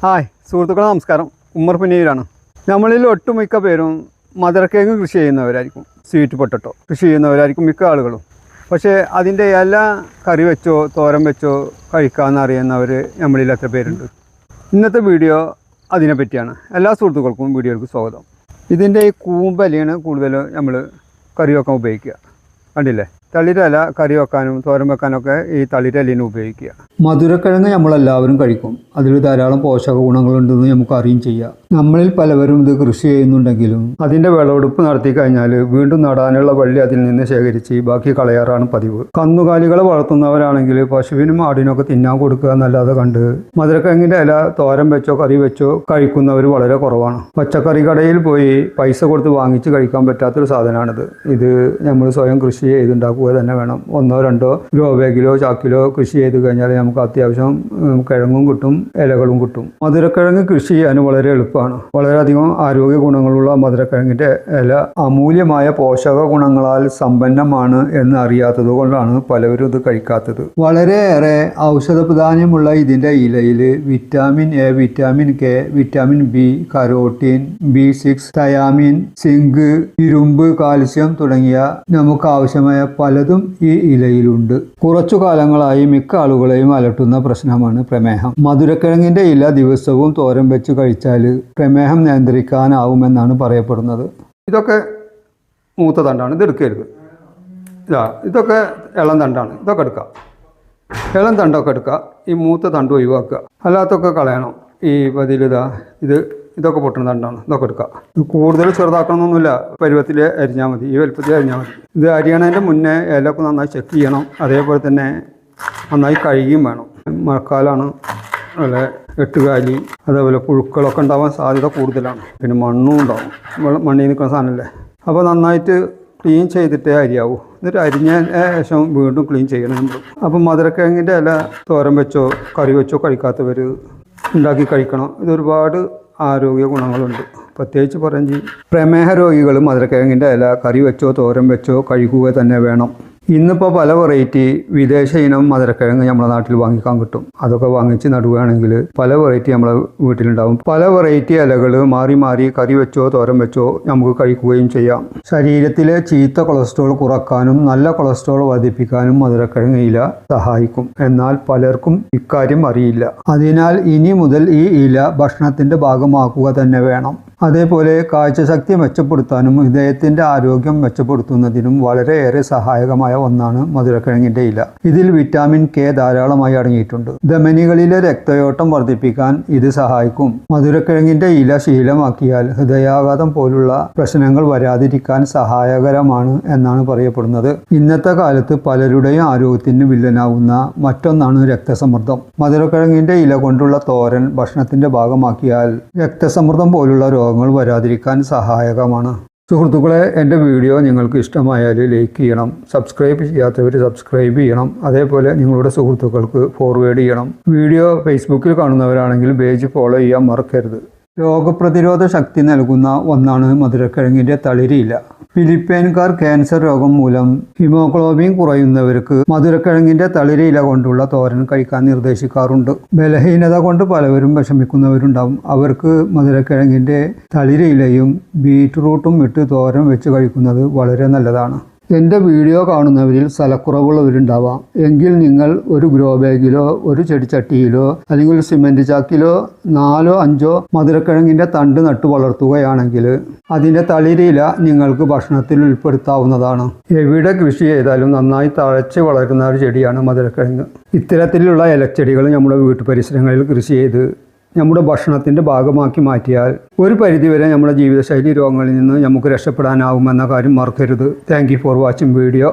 Hi സുഹൃത്തുക്കളെ നമസ്കാരം. ഉമ്മർ പുന്നീരാണ് നമ്മളിൽ ഒട്ടുമിക്ക പേരും മധുരക്കേങ്ങ് കൃഷി ചെയ്യുന്നവരായിരിക്കും. സ്വീറ്റ് പൊട്ടട്ടോ കൃഷി ചെയ്യുന്നവരായിരിക്കും മിക്ക ആളുകളും. പക്ഷേ അതിന്റെ എല്ലാ കറി വെച്ചോ തോരൻ വെച്ചോ കഴിക്കാമെന്ന് അറിയുന്നവർ നമ്മളിൽ എത്ര പേരുണ്ട്? ഇന്നത്തെ വീഡിയോ അതിനെ പറ്റിയാണ് എല്ലാ സുഹൃത്തുക്കൾക്കും വീഡിയോയ്ക്ക് സ്വാഗതം. ഇതിന്റെ ഈ കൂമ്പലയാണ് കൂടുതലും നമ്മൾ കറി വെക്കാൻ ഉപയോഗിക്കുക. കണ്ടില്ലേ? തളിരല കറി വെക്കാനും തോരൻ വെക്കാനൊക്കെ ഈ തളിരലിനെ ഉപയോഗിക്കുക. മധുരക്കിഴങ്ങ് നമ്മളെല്ലാവരും കഴിക്കും. അതിൽ ധാരാളം പോഷക ഗുണങ്ങളുണ്ടെന്ന് നമുക്ക് അറിയും ചെയ്യാം. നമ്മളിൽ പലവരും ഇത് കൃഷി ചെയ്യുന്നുണ്ടെങ്കിലും അതിന്റെ വിളവെടുപ്പ് നടത്തി കഴിഞ്ഞാൽ വീണ്ടും നടാനുള്ള വള്ളി അതിൽ നിന്ന് ശേഖരിച്ച് ബാക്കി കളയാറാണ് പതിവ്. കന്നുകാലികളെ വളർത്തുന്നവരാണെങ്കിൽ പശുവിനും ആടിനൊക്കെ തിന്നാൻ കൊടുക്കുക എന്നല്ലാതെ കണ്ട് മധുരക്കിഴങ്ങിന്റെ ഇല തോരൻ വെച്ചോ കറി വെച്ചോ കഴിക്കുന്നവർ വളരെ കുറവാണ്. പച്ചക്കറി കടയിൽ പോയി പൈസ കൊടുത്ത് വാങ്ങിച്ച് കഴിക്കാൻ പറ്റാത്തൊരു സാധനമാണിത്. ഇത് നമ്മൾ സ്വയം കൃഷി ചെയ്തുണ്ടാക്കുക തന്നെ വേണം. ഒന്നോ രണ്ടോ ഗ്രോ ചാക്കിലോ കൃഷി ചെയ്ത് കഴിഞ്ഞാൽ നമുക്ക് അത്യാവശ്യം കിഴങ്ങും കിട്ടും ഇലകളും കിട്ടും. മധുരക്കിഴങ്ങ് കൃഷി ചെയ്യാൻ വളരെ എളുപ്പമാണ്. വളരെയധികം ആരോഗ്യ ഗുണങ്ങളുള്ള മധുരക്കിഴങ്ങിന്റെ ഇല അമൂല്യമായ പോഷക ഗുണങ്ങളാൽ സമ്പന്നമാണ് എന്ന് അറിയാത്തത് കൊണ്ടാണ് പലവരും ഇത് കഴിക്കാത്തത്. വളരെയേറെ ഔഷധ പ്രാധാന്യമുള്ള ഇതിന്റെ ഇലയിൽ vitamin A vitamin K vitamin B carotene B six thiamine zinc ഇരുമ്പ് കാൽസ്യം തുടങ്ങിയ നമുക്ക് ആവശ്യമായ പലതും ഈ ഇലയിലുണ്ട്. കുറച്ചു കാലങ്ങളായി മിക്ക ആളുകളെയും അലട്ടുന്ന പ്രശ്നമാണ് പ്രമേഹം. മധുരക്കിഴങ്ങിന്റെ ഇല ദിവസവും തോരൻ വെച്ച് കഴിച്ചാൽ പ്രമേഹം നിയന്ത്രിക്കാനാവുമെന്നാണ് പറയപ്പെടുന്നത്. ഇതൊക്കെ മൂത്ത തണ്ടാണ്. ഇത് എടുക്കരുത്. ഇതാ ഇതൊക്കെ ഇളം തണ്ടാണ്. ഇതൊക്കെ എടുക്കാം. ഇളം തണ്ടൊക്കെ എടുക്കുക ഈ മൂത്ത തണ്ട് ഒഴിവാക്കുക. അല്ലാത്തൊക്കെ കളയണം. ഈ പതിലിതാ ഇത് ഇതൊക്കെ പൊട്ടുന്ന തണ്ടാണ് ഇതൊക്കെ എടുക്കുക ഇത് കൂടുതൽ ചെറുതാക്കണമെന്നൊന്നുമില്ല പരുവത്തിൽ അരിഞ്ഞാൽ മതി. ഈ വലുപ്പത്തിൽ അരിഞ്ഞാൽ മതി. ഇത് അരിയണതിന്റെ മുന്നേ ഇലയൊക്കെ നന്നായി ചെക്ക് ചെയ്യണം. അതേപോലെ തന്നെ നന്നായി കഴുകിയും വേണം. മഴക്കാലമാണ് അതുപോലെ എട്ടുകാലി അതേപോലെ പുഴുക്കളൊക്കെ ഉണ്ടാവാൻ സാധ്യത കൂടുതലാണ്. പിന്നെ മണ്ണും ഉണ്ടാവും. മണ്ണിൽ നിൽക്കുന്ന സാധനമല്ലേ? അപ്പോൾ നന്നായിട്ട് ക്ലീൻ ചെയ്തിട്ടേ അരിയാവൂ. എന്നിട്ട് അരിഞ്ഞ ശേഷം വീണ്ടും ക്ലീൻ ചെയ്യണം നമ്മൾ അപ്പം മധുരക്കിഴങ്ങിന്റെ ഇല തോരം വെച്ചോ കറി വെച്ചോ കഴിക്കാത്തവർ ഉണ്ടാക്കി കഴിക്കണം. ഇതൊരുപാട് ആരോഗ്യ ഗുണങ്ങളുണ്ട്. പ്രത്യേകിച്ച് പറഞ്ഞ് പ്രമേഹ രോഗികളും മധുരക്കിഴങ്ങിന്റെ ഇല കറി വെച്ചോ തോരൻ വെച്ചോ കഴിക്കുക തന്നെ വേണം. ഇന്നിപ്പോൾ പല വെറൈറ്റി വിദേശ ഇനം മധുരക്കിഴങ്ങ് നമ്മുടെ നാട്ടിൽ വാങ്ങിക്കാൻ കിട്ടും. അതൊക്കെ വാങ്ങിച്ച് നടുകയാണെങ്കിൽ പല വെറൈറ്റി നമ്മളെ വീട്ടിലുണ്ടാവും. പല വെറൈറ്റി ഇലകൾ മാറി മാറി കറി വെച്ചോ തോരൻ വെച്ചോ നമുക്ക് കഴിക്കുകയും ചെയ്യാം. ശരീരത്തിലെ ചീത്ത കൊളസ്ട്രോൾ കുറക്കാനും നല്ല കൊളസ്ട്രോൾ വർദ്ധിപ്പിക്കാനും മധുരക്കിഴങ്ങ് ഇല സഹായിക്കും. എന്നാൽ പലർക്കും ഇക്കാര്യം അറിയില്ല. അതിനാൽ ഇനി മുതൽ ഈ ഇല ഭക്ഷണത്തിന്റെ ഭാഗമാക്കുക തന്നെ വേണം. അതേപോലെ കാഴ്ചശക്തി മെച്ചപ്പെടുത്താനും ഹൃദയത്തിന്റെ ആരോഗ്യം മെച്ചപ്പെടുത്തുന്നതിനും വളരെയേറെ സഹായകമായ ഒന്നാണ് മധുരക്കിഴങ്ങിന്റെ ഇല. ഇതിൽ വിറ്റാമിൻ കെ ധാരാളമായി അടങ്ങിയിട്ടുണ്ട്. ധമനികളിലെ രക്തയോട്ടം വർദ്ധിപ്പിക്കാൻ ഇത് സഹായിക്കും. മധുരക്കിഴങ്ങിന്റെ ഇല ശീലമാക്കിയാൽ ഹൃദയാഘാതം പോലുള്ള പ്രശ്നങ്ങൾ വരാതിരിക്കാൻ സഹായകരമാണ് എന്നാണ് പറയപ്പെടുന്നത്. ഇന്നത്തെ കാലത്ത് പലരുടെയും ആരോഗ്യത്തിന് വില്ലനാവുന്ന മറ്റൊന്നാണ് രക്തസമ്മർദ്ദം. മധുരക്കിഴങ്ങിന്റെ ഇല കൊണ്ടുള്ള തോരൻ ഭക്ഷണത്തിന്റെ ഭാഗമാക്കിയാൽ രക്തസമ്മർദ്ദം പോലുള്ള രോഗങ്ങൾ വരാതിരിക്കാൻ സഹായകമാണ്. സുഹൃത്തുക്കളെ എന്റെ വീഡിയോ നിങ്ങൾക്ക് ഇഷ്ടമായാൽ ലൈക്ക് ചെയ്യണം സബ്സ്ക്രൈബ് ചെയ്യാത്തവർ സബ്സ്ക്രൈബ് ചെയ്യണം അതേപോലെ നിങ്ങളുടെ സുഹൃത്തുക്കൾക്ക് ഫോർവേഡ് ചെയ്യണം. വീഡിയോ ഫേസ്ബുക്കിൽ കാണുന്നവരാണെങ്കിൽ പേജ് ഫോളോ ചെയ്യാൻ മറക്കരുത്. രോഗപ്രതിരോധ ശക്തി നൽകുന്ന ഒന്നാണ് മധുരക്കിഴങ്ങിന്റെ തളിരിയില. ഫിലിപ്പൈൻകാർ ക്യാൻസർ രോഗം മൂലം ഹിമോഗ്ലോബിൻ കുറയുന്നവർക്ക് മധുരക്കിഴങ്ങിന്റെ തളിരയില കൊണ്ടുള്ള തോരൻ കഴിക്കാൻ നിർദ്ദേശിക്കാറുണ്ട്. ബലഹീനത കൊണ്ട് പലവരും വിഷമിക്കുന്നവരുണ്ടാവും. അവർക്ക് മധുരക്കിഴങ്ങിന്റെ തളിരിയിലയും ബീറ്റ്റൂട്ടും ഇട്ട് തോരൻ വെച്ച് കഴിക്കുന്നത് വളരെ നല്ലതാണ്. എന്റെ വീഡിയോ കാണുന്നവരിൽ സ്ഥലക്കുറവുള്ളവരുണ്ടാവാം. എങ്കിൽ നിങ്ങൾ ഒരു ഗ്രോ ബാഗിലോ ഒരു ചെടിച്ചട്ടിയിലോ അല്ലെങ്കിൽ ഒരു സിമെന്റ് ചാക്കിലോ നാലോ അഞ്ചോ മധുരക്കിഴങ്ങിന്റെ തണ്ട് നട്ടു വളർത്തുകയാണെങ്കിൽ അതിന്റെ തളിരില നിങ്ങൾക്ക് ഭക്ഷണത്തിൽ ഉൾപ്പെടുത്താവുന്നതാണ്. എവിടെ കൃഷി ചെയ്താലും നന്നായി തഴച്ച് വളരുന്ന ഒരു ചെടിയാണ് മധുരക്കിഴങ്ങ്. ഇത്തരത്തിലുള്ള ഇലച്ചെടികൾ നമ്മുടെ വീട്ടു പരിസരങ്ങളിൽ കൃഷി ചെയ്ത് നമ്മുടെ ഭക്ഷണത്തിന്റെ ഭാഗമാക്കി മാറ്റിയാൽ ഒരു പരിധിവരെ നമ്മുടെ ജീവിതശൈലി രോഗങ്ങളിൽ നിന്ന് നമുക്ക് രക്ഷപ്പെടാനാവുമെന്ന കാര്യം മറക്കരുത്. Thank for watching video